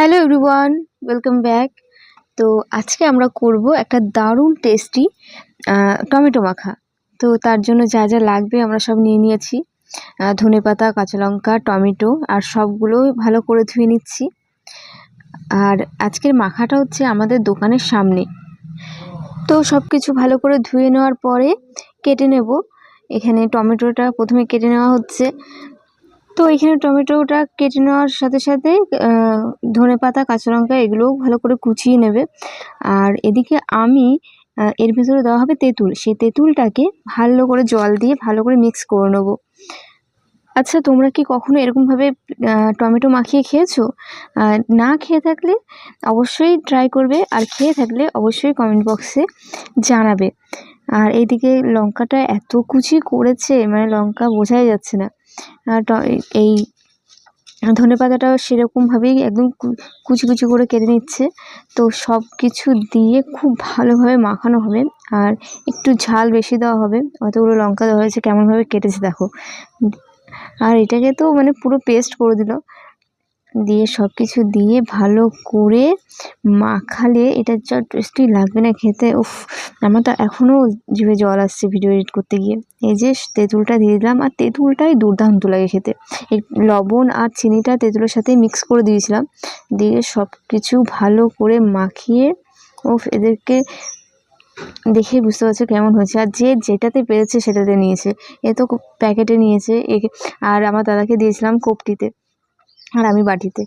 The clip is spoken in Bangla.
হ্যালো এভরিওয়ান ওয়েলকাম ব্যাক তো আজকে আমরা করব একটা দারুণ টেস্টি টমেটো মাখা। তো তার জন্য যা যা লাগবে আমরা সব নিয়ে নিয়েছি। ধনে পাতা, কাঁচা লঙ্কা, টমেটো আর সবগুলো ভালো করে ধুয়ে নিচ্ছি। আর আজকের মাখাটা হচ্ছে আমাদের দোকানের সামনে। তো সব কিছু ভালো করে ধুয়ে নেওয়ার পরে কেটে নেব। এখানে টমেটোটা প্রথমে কেটে নেওয়া হচ্ছে। তো এখানে টমেটোটা কেটে নেওয়ার সাথে সাথে ধনে পাতা, কাঁচা লঙ্কা এগুলোও ভালো করে কুচিয়ে নেবে। আর এদিকে আমি এর ভিতরে দেওয়া হবে তেঁতুল। সেই তেঁতুলটাকে ভালো করে জল দিয়ে ভালো করে মিক্স করে নেব। আচ্ছা তোমরা কি কখনো এরকমভাবে টমেটো মাখিয়ে খেয়েছো? না খেয়ে থাকলে অবশ্যই ট্রাই করবে। আর খেয়ে থাকলে অবশ্যই কমেন্ট বক্সে জানাবে। আর এইদিকে লঙ্কাটা এত কুচি করেছে মানে লঙ্কা বোঝাই যাচ্ছে না। এই ধনে পাতাটাও সেরকমভাবেই একদম কুচি কুচি করে কেটে নিচ্ছে। তো সব কিছু দিয়ে খুব ভালোভাবে মাখানো হবে। আর একটু ঝাল বেশি দেওয়া হবে। অতগুলো লঙ্কা দেওয়া হয়েছে, কেমনভাবে কেটেছে দেখো। আর এটাকে তো মানে পুরো পেস্ট করে দিল। দিয়ে সব কিছু দিয়ে ভালো করে মাখালে এটা যা টেস্টি লাগবে না খেতে, উফ। আমার তো এখনও জিভে জল আসছে ভিডিও এডিট করতে গিয়ে। এই যে তেঁতুলটা দিয়ে দিলাম, আর তেঁতুলটাই দুর্দান্ত লাগে খেতে। এই লবণ আর চিনিটা তেঁতুলের সাথে মিক্স করে দিয়েছিলাম। দিয়ে সব কিছু ভালো করে মাখিয়ে, উফ, এদেরকে দেখে বুঝতে পারছ কেমন হয়েছে। আর যে যেটাতে পেরেছে সেটাতে নিয়েছে। এ তো প্যাকেটে নিয়েছে। আর আমার দাদাকে দিয়েছিলাম কোপটিতে আর আমি বাটিতে